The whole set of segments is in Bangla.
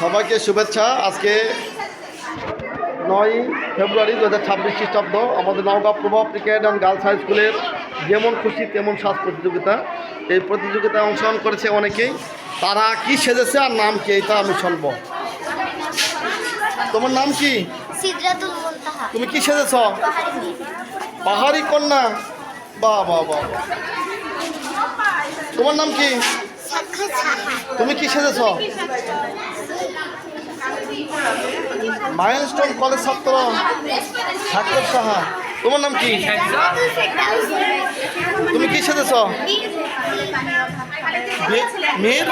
সবাইকে শুভেচ্ছা। আজকে নয় ফেব্রুয়ারি দু হাজার ছাব্বিশ খ্রিস্টাব্দ আমাদের নওগাঁ প্রভাব ক্রিকেট অ্যান্ড গার্লস হাই স্কুলের যেমন খুশি তেমন সাজ প্রতিযোগিতা। এই প্রতিযোগিতায় অংশগ্রহণ করেছে অনেকেই। তারা কি সেজেছে আর নাম কি এটা আমি শুনব। তোমার নাম কি? তুমি কি সেজেছ? পাহাড়ি কন্যা। বা বাহ বাহ তোমার নাম কি? তুমি কি সেজেছ? মাইলস্টোন কলেজ ছাত্র সাক্ষর সাহা। তোমার নাম কি? তুমি কি সেজেছ? মীর।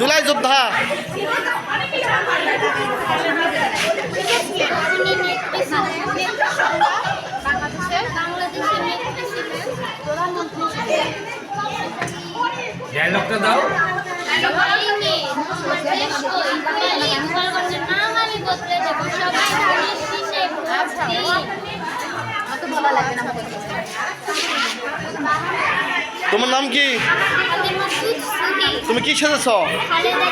জুলাই যোদ্ধা। উনি নেট প্রেসিডেন্ট। বাংলাদেশের বাংলাদেশের নেট প্রেসিডেন্ট প্রধানমন্ত্রী ডায়লগটা দাও পাহাড়ি মেয়ে। দেশ কই? বাঙালি। গোপালগঞ্জের নাম আমি বদলে দেবো। সবাই ধানের শীষে ভোট দিন। তোমার নাম কি। তুমি কি সেজেছ? খালেদা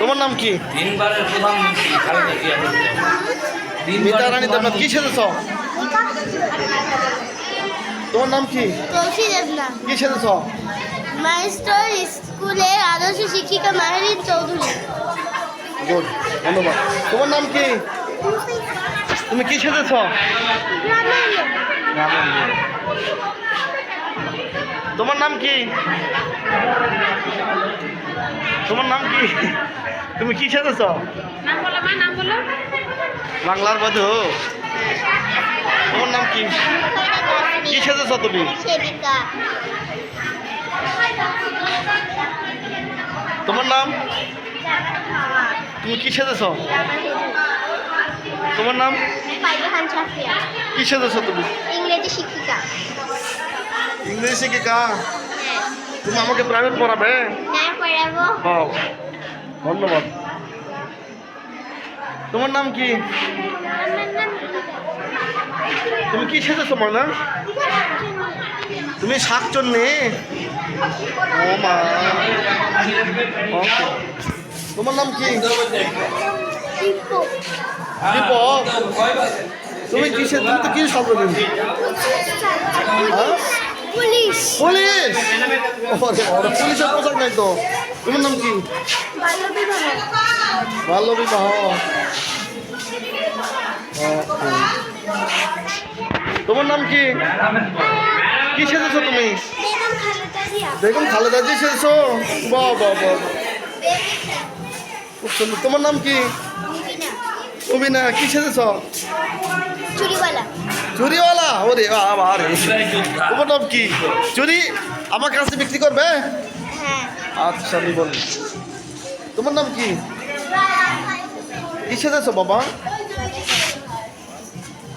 তোমার নাম কি? তিনবারের প্রধানমন্ত্রী খালেদা জিয়া। বলতে মিতা রানী দেবনাথ কি সেজেছ? তোমার নাম কি? দেবনাথ কি সেজেছ? মাইস্টার স্কুলের আদর্শ শিক্ষিকা মাহরিন চৌধুরী। গুড ধন্যবাদ। তোমার নাম কি? তুমি কি সেজেছ? তোমার নাম কি? তোমার নাম কি? তুমি কি বলো বাংলার বধু। তোমার নাম কি? কি সেজেছ তুমি? তোমার নাম? তুমি কি সেজেছ? তোমার নাম? ফাইজাহান সাফিয়া কি তুমি? ইংরেজি শিক্ষিকা। ইংরেজি শিক্ষিকা? তুমি আমাকে প্রাইভেট পড়াবে? হ্যাঁ ধন্যবাদ। তোমার নাম কি? তুমি কি সেজেছো ময়না? তুমি শাকচন্নি? ও মা। তোমার নাম কি? দীপক তুমি কি সে তুমি তো কি সাজো পুলিশ। পুলিশ? ওরে ওরে পুলিশের পোশাক নাই তো। তোমার নাম কি? বাল্য বিবাহ। তোমার নাম কি? কি সেজেছো তুমি? বেগম খালেদা দেখুন খালেদা জি সেজেছো? বাহ বাহ বাহ বাহ। খুব সুন্দর। তোমার নাম কি? মুবিনা অভিনা কি সেজেছ? চুরিওয়ালা। চুরিওয়ালা? ওরে বাবা রে। জুলাই যোদ্ধা তোমার নাম কি? চুরি আমার কাছে বিক্রি করবে? হ্যাঁ। আচ্ছা আমি বলি। তোমার নাম কি? কি সেজেছ বাবা?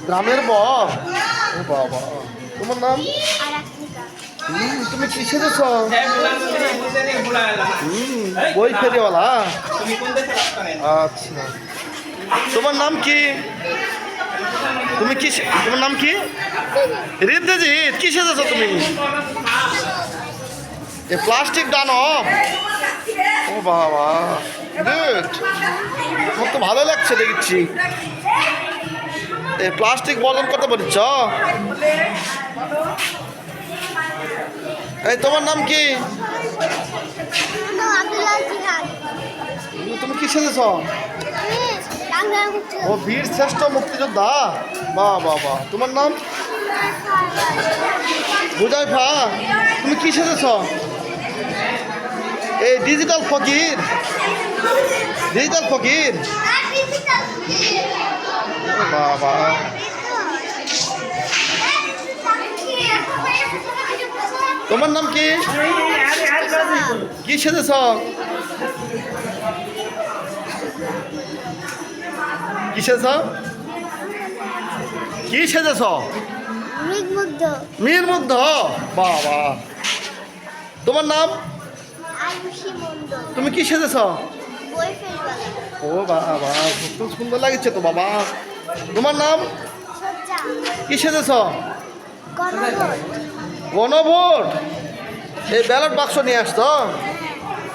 গ্রামের বর? ও বাবা। তোমার নাম? আর তুমি কি সেজেছ? বই ফেরিওয়ালা? আচ্ছা। তোমার নাম কি? তুমি কি তোমার নাম কি? রিদ্দেজিৎ কি সেজেছ তুমি? এ প্লাস্টিক দানব ও বাবা গুড আমার তো ভালো লাগছে দেখছি। এ প্লাস্টিক বর্জন করতে পারছ? এই তোমার নাম কি? তুমি কি সেজেছ? ও বীর শ্রেষ্ঠ মুক্তিযোদ্ধা। বা বাহ বা তোমার নাম? বুঝাইফা তুমি কি সেজেছ? এই ডিজিটাল ফকির। ডিজিটাল ফকির। বাবা তোমার নাম কি? কি সেজেছ? কি সেজেছ? কি সেজেছ? মীর মুগ্ধ বাবা। তোমার নাম? তুমি কি সেজেছ? ও বাবা খুব সুন্দর লাগছে তো বাবা। তোমার নাম? কি সেজেছ? গণভোট। এই ব্যালট বাক্স নিয়ে আসতো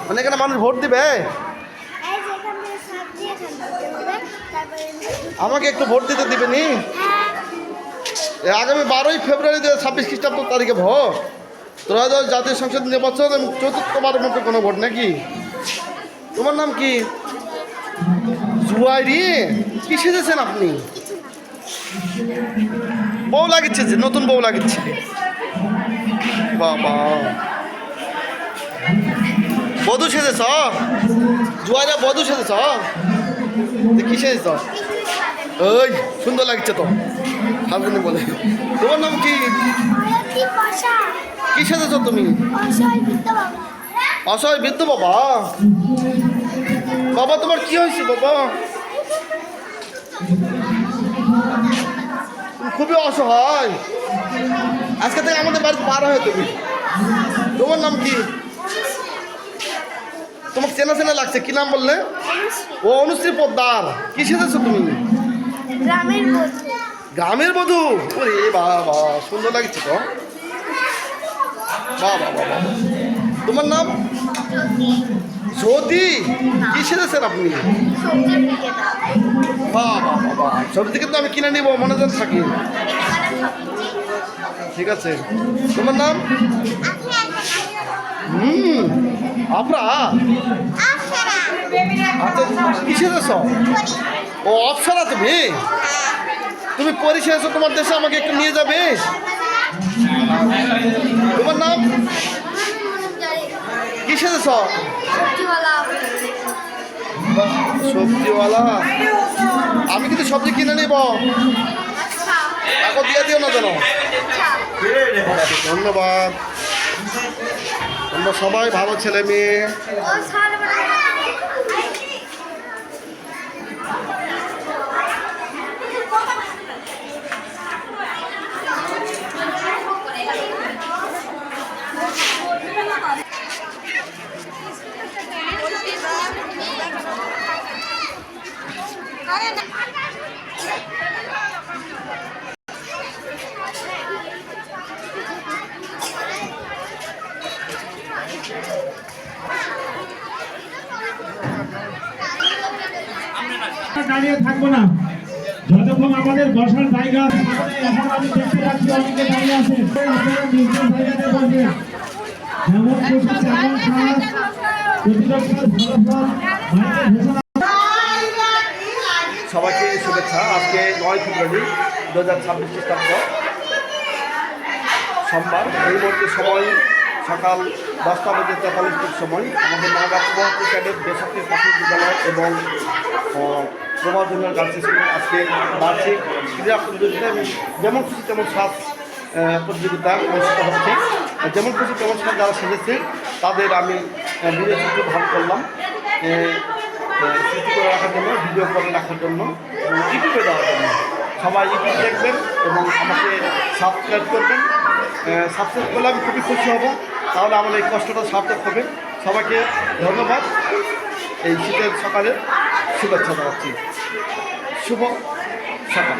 মানে এখানে মানুষ ভোট দিবে এই যেখান থেকে সাত দিয়ে খান দিতে হবে তারপরে আমাকে একটু ভোট দিতে দিবে নি হ্যাঁ আগামী বারোই ফেব্রুয়ারি দু হাজার ছাব্বিশ খ্রিস্টাব্দ তারিখে ভোট। ত্রয়োদশ জাতীয় সংসদ নির্বাচন এবং চতুর্থবারের মতো কোনো ভোট নাকি? তোমার নাম কি? জুয়াইরি? কি সেজেছেন আপনি? বউ লাগিচ্ছে যে নতুন বউ লাগিচ্ছে। বাবা। বধু সেজেছ? জুয়াইরা বধু সেজেছ? কি সেজেছ? ওই সুন্দর লাগছে তো। হাজবেন্ড বলে। তোমার নাম কি? কি সেজেছ তুমি? অসহায় বৃদ্ধ বাবা। বাবা, তোমার কি হয়েছে বাবা? খুবই অসহায়। আজকে থেকে আমাদের বাড়িতে পার হয়ে তুমি। তোমার নাম কি? তোমাকে চেনা চেনা লাগছে, কি নাম বললে? ও, অনুশ্রী পোদ্দার। কি সেজেছো তুমি? গ্রামের বধূ গ্রামের বধূ ওরে বাবা সুন্দর লাগছে তো। বাবা বাবা তোমার নাম? জ্যোতি। কি সেরেছেন আপনি? বাবা বাবা সবজি কিন্তু আমি কিনে নিব মনে যেন থাকি। ঠিক আছে। তোমার নাম? হুম আপরা আচ্ছা কি সেরেছ ও অপসারা তুমি? তুমি পরিচয় আছো তোমার দেশে আমাকে একটু নিয়ে যাবে? তোমার নাম? কি সেরেছ সবজিওয়ালা আমি কিন্তু সবজি কিনে নিব। টাকা দিয়ে দিও না যেন। ধন্যবাদ। আমরা সবাই ভালো ছেলে মেয়ে ও সার দাঁড়িয়ে থাকব না। যতক্ষণ আমাদের বসার জায়গা সবাইকে শুভেচ্ছা। আজকে নয় ফেব্রুয়ারি, দু হাজার ছাব্বিশ খ্রিস্টাব্দ। সোমবার এই মুহূর্তে সময়, সকাল দশটা বেজে তেতাল্লিশ সময়। আমাদের নগাঁ প্রভাতী ক্যাডেট বেসরকারি প্রাথমিক বিদ্যালয় এবং প্রভাত জুনিয়র স্কুল আজকে বার্ষিক ক্রীড়া প্রতিযোগিতা যেমন খুশি তেমন আহ, প্রতিযোগিতা অনুষ্ঠিত হচ্ছে। যেমন খুশি তেমন সাজ যারা সেজেছে তাদের আমি ভিডিও চিত্র ভাগ করলাম। স্মৃতি করে রাখার জন্য ভিডিও করে রাখার জন্য ইউটিউবে দেওয়ার জন্য। সবাই ইউটিউব দেখবেন এবং আমাকে সাবস্ক্রাইব করবেন। সাবস্ক্রাইব করলে আমি খুবই খুশি হব। তাহলে আমার এই কষ্টটা সার্থক হবে। সবাইকে ধন্যবাদ এই শীতের সকালে। শুভেচ্ছা জানাচ্ছি শুভ সকাল